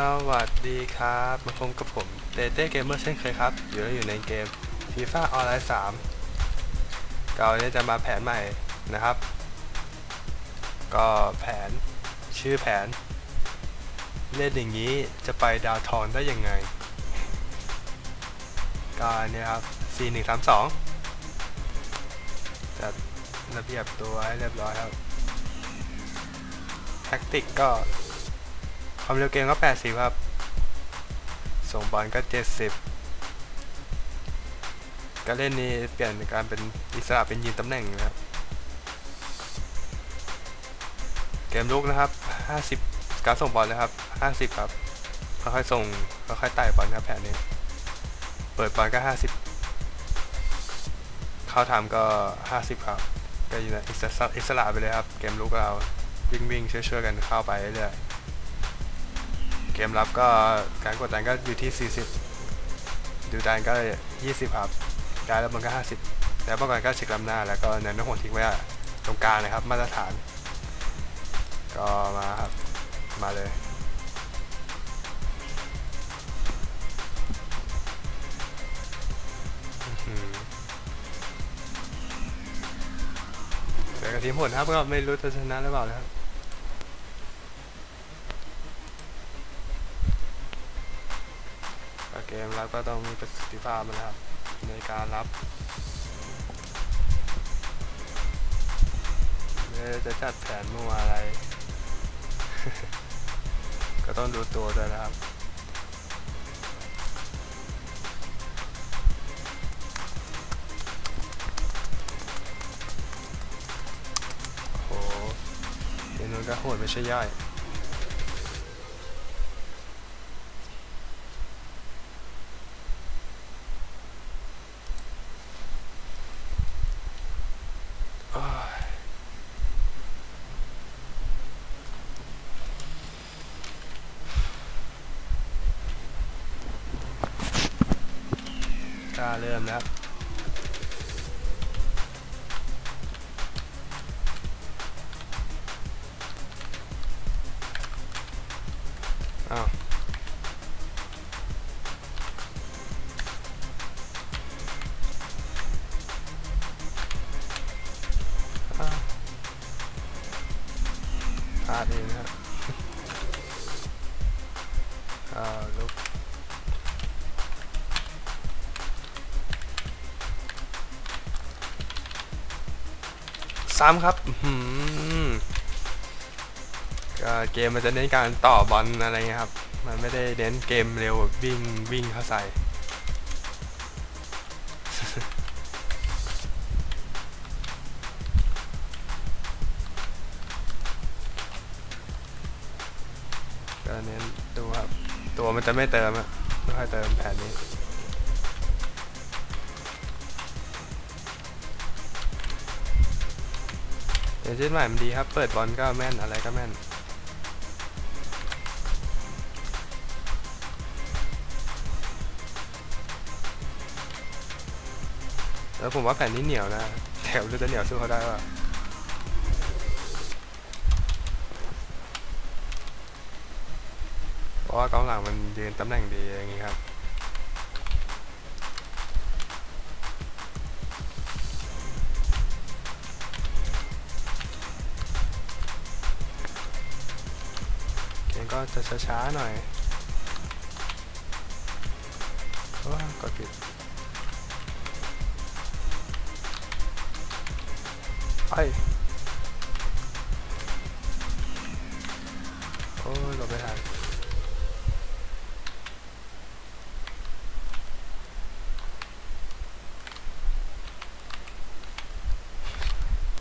สวัสดีครับ มาพบกับผมเตเต้เกมเมอร์เช่นเคยครับ อยู่แล้วอยู่ในเกม FIFA ออนไลน์3ก็วันนี้จะมาแผนใหม่นะครับ ก็แผนชื่อแผน เล่นอย่างนี้จะไปดาวทองได้ยังไง ก็อันนี้ครับ 4132 จัดระเบียบตัวให้เรียบร้อยครับ แท็กติกก็ ความเร็วเกมก็ 80 ครับ ส่งบอลก็ 70ก็เล่นนี้เปลี่ยนการเป็นอิสระเป็นยืนตำแหน่งนะครับ เกมลุกนะครับ 50 การส่งบอลนะครับ 50 ครับ ค่อยๆส่ง ค่อยๆไต่บอลครับแผนนี้ เปิดบอลก็ 50 เข้าทำก็ 50 ครับ ก็อยู่ในอิสระอิสระไปเลยครับ เกมลุกเราวิ่งวิ่งๆช่วยๆกันเข้าไปเรื่อย เกมรับก็การกดดันก็อยู่ที่ 40 ดูดันก็ 20 ครับการรับบอลก็ 50 แล้วป้องกันก็เช็คลำหน้า แล้วก็เน้นหัวทิ้งไว้ตรงกลางนะครับ มาตรฐาน ก็มาครับ มาเลยอื้อหือเจอกับทีมผลครับก็ไม่รู้จะชนะหรือเปล่านะครับ ก็เก มรับก็ต้องมีประสิทธิภาพนะครับ ในการรับไม่ว่าจะจัดแผนมั่วอะไร ก็ต้องดูตัวด้วยนะครับโอ้โหเดี๋ยวนู้นก็โหดไม่ใช่ย่อย กล้าเริ่มแล้วอ้าวอ้าวพลาดเองนะครับ ซ้ำครับก็เกมมันจะเน้นการต่อบอลอะไรเงี้ยครับ มันไม่ได้เน้นเกมเร็ววิ่งวิ่งเข้าใส่ก็เน้นดูครับ ตัวมันจะไม่เติมอะไม่ค่อยเติมแผนนี้ เอเจนต์ใหม่มันดีครับ เปิดบอลก็แม่นอะไรก็แม่น แล้วผมว่าแผ่นนี้เหนียวนะ แถวจะเหนียวสู้เขาได้ป่ะเพราะว่ากองหลังมันยืนตำแหน่งดีอย่างงี้ครับ ก็จะช้าๆหน่อยโอ้กดผิดไปโอ้ยหลบไม่ทัน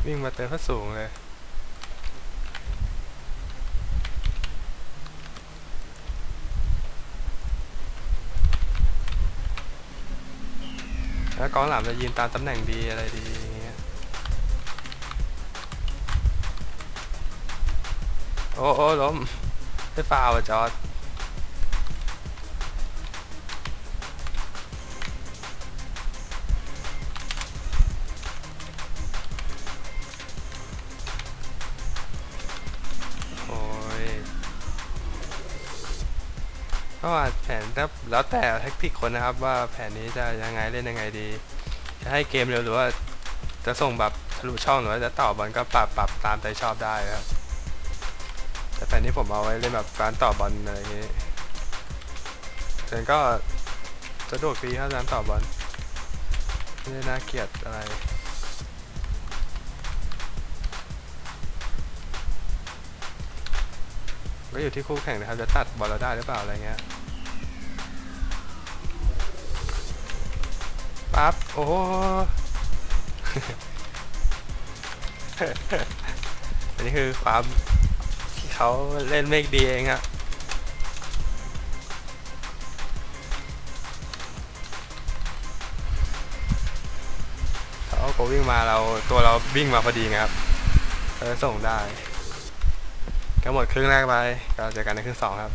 วิ่งมาเติมข้าสูงเลย แล้วกองหลังจะยืนตามตำแหน่งดีอะไรดีอย่างเงี้ยโอ้โอ้ล้มได้ฟาวล์อะจอร์ ก็แผนแล้วแล้วแต่แท็กติกคนนะครับ ว่าแผนนี้จะยังไงเล่นยังไงดี จะให้เกมเร็วหรือว่าจะส่งแบบทะลุช่องหรือว่าจะต่อบอลก็ปรับปรับตามใจชอบได้ครับแต่แผนนี้ผมเอาไว้เล่นแบบการต่อบอลอะไรอย่างนี้แต่ก็สะดวกดีครับการต่อบอลไม่ได้น่าเกลียดอะไร ก็อยู่ที่คู่แข่งนะครับ จะตัดบอลเราได้หรือเปล่าอะไรเงี้ยปั๊บโอ้โหอันนี้คือความที่เขาเล่นไม่ดีเองอะเขาก็วิ่งมาเราตัวเราวิ่งมาพอดีครับเราส่งได้ ก็หมดครึ่งแรกไปก็เจอกันในครึ่งสองครับ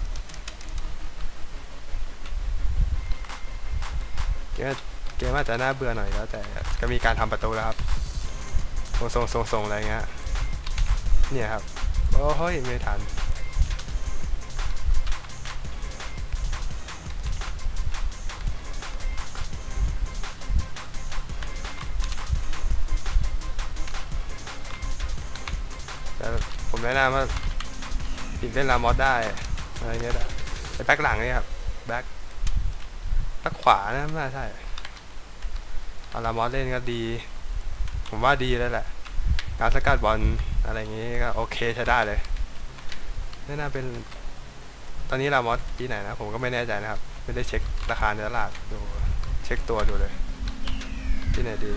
เกมเกมอาจจะน่าเบื่อหน่อยแล้วแต่ก็มีการทำประตูแล้วครับส่งส่งส่งส่งอะไรเงี้ยเนี่ยครับโอ้เฮ้ยไม่ทันแต่ผมแนะนำว่า ปิดเล่นลามอสได้อะไรเงี้ยได้แต่แบ็คหลังนี่ครับแบ็คแบ็คขวานะไม่น่าใช่เอาลามอสเล่นก็ดี ผมว่าดีแล้วแหละการสกัดบอลอะไรอย่างงี้ก็โอเคใช้ได้เลยไม่น่าเป็น ตอนนี้ลามอสที่ไหนนะผมก็ไม่แน่ใจนะครับ ไม่ได้เช็คราคาในตลาดดูเช็คตัวดูเลย ที่ไหนดี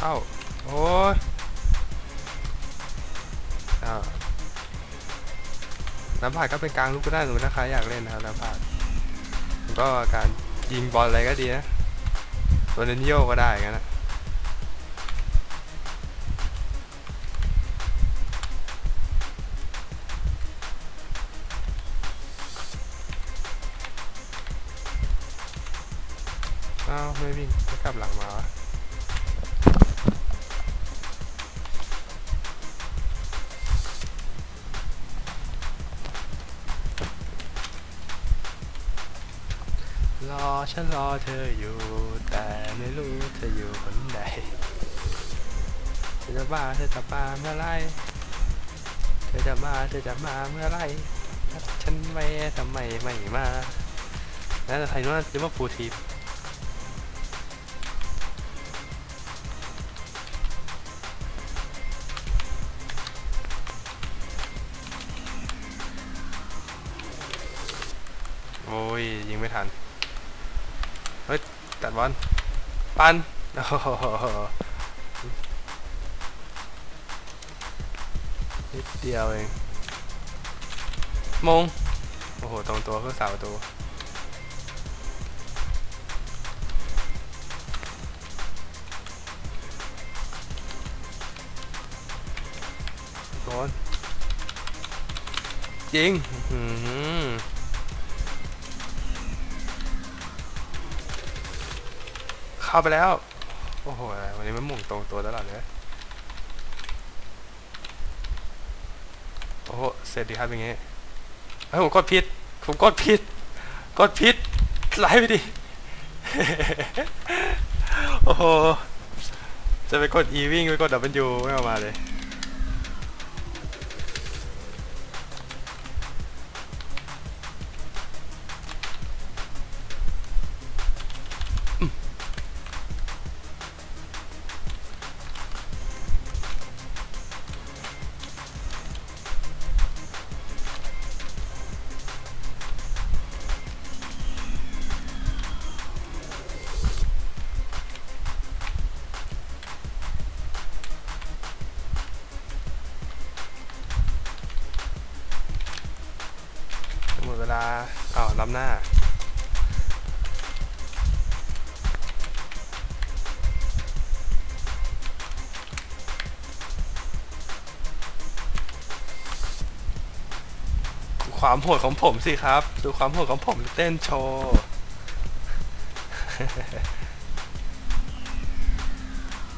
เข้า โอ้ยอ้าวน้ำผาดก็เป็นกลางลูกก็ได้สมมติถ้าใครอยากเล่นนะครับน้ำผาดก็การยิงบอลอะไรก็ดีนะตัวเนนโยก็ได้งั้นนะอ้าวไม่วิ่งไม่กลับหลังมาวะ รอฉันรอเธออยู่ แต่ไม่รู้เธออยู่คนใดเธอจะมาเธอจะมาเมื่อไรเธอจะมาเธอจะมาเมื่อไรฉันไว้ทำไมไม่มาแล้วไทยนู้นจะมาฟูทีโอ้ยยิงไม่ทัน ฮ้ยตัดบอลปันโอ้โหนิดเดียวเองมง โอ้โห ตรงตัวเพื่อสาวประตูโดนยิง อื้อ เข้าไปแล้ว โอ้โห วันนี้มันหมุ่งตรงตัวตลอดเลย โอ้โห เสร็จดีครับอย่างงี้เฮ้ยผมกดผิด ผมกดผิด กดผิดไลฟ์ไปดิ โอ้โห จะไปกด E วิ่งไปกด W ไม่ออกมาเลย ดเวลาอ้าวล้ำหน้า ดูความโหดของผมสิครับ ดูความโหดของผมเต้นโชว์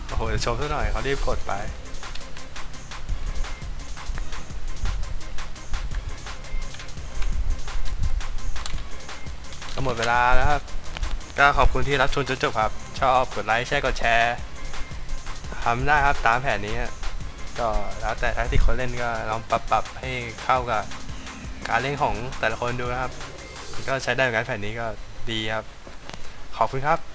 โอ้โหเดี๋ยวชมซะหน่อยเขารีบกดไป หมดเวลาแล้วครับ ก็ขอบคุณที่รับชมจนจบครับ ชอบกดไลค์แชร์กดแชร์ทำได้ครับตามแผนนี้ก็แล้วแต่ถ้าที่คนเล่นก็ลองปรับปรับให้เข้ากับการเล่นของแต่ละคนดูนะครับ ก็ใช้ได้เหมือนกันแผนนี้ก็ดีครับ ขอบคุณครับ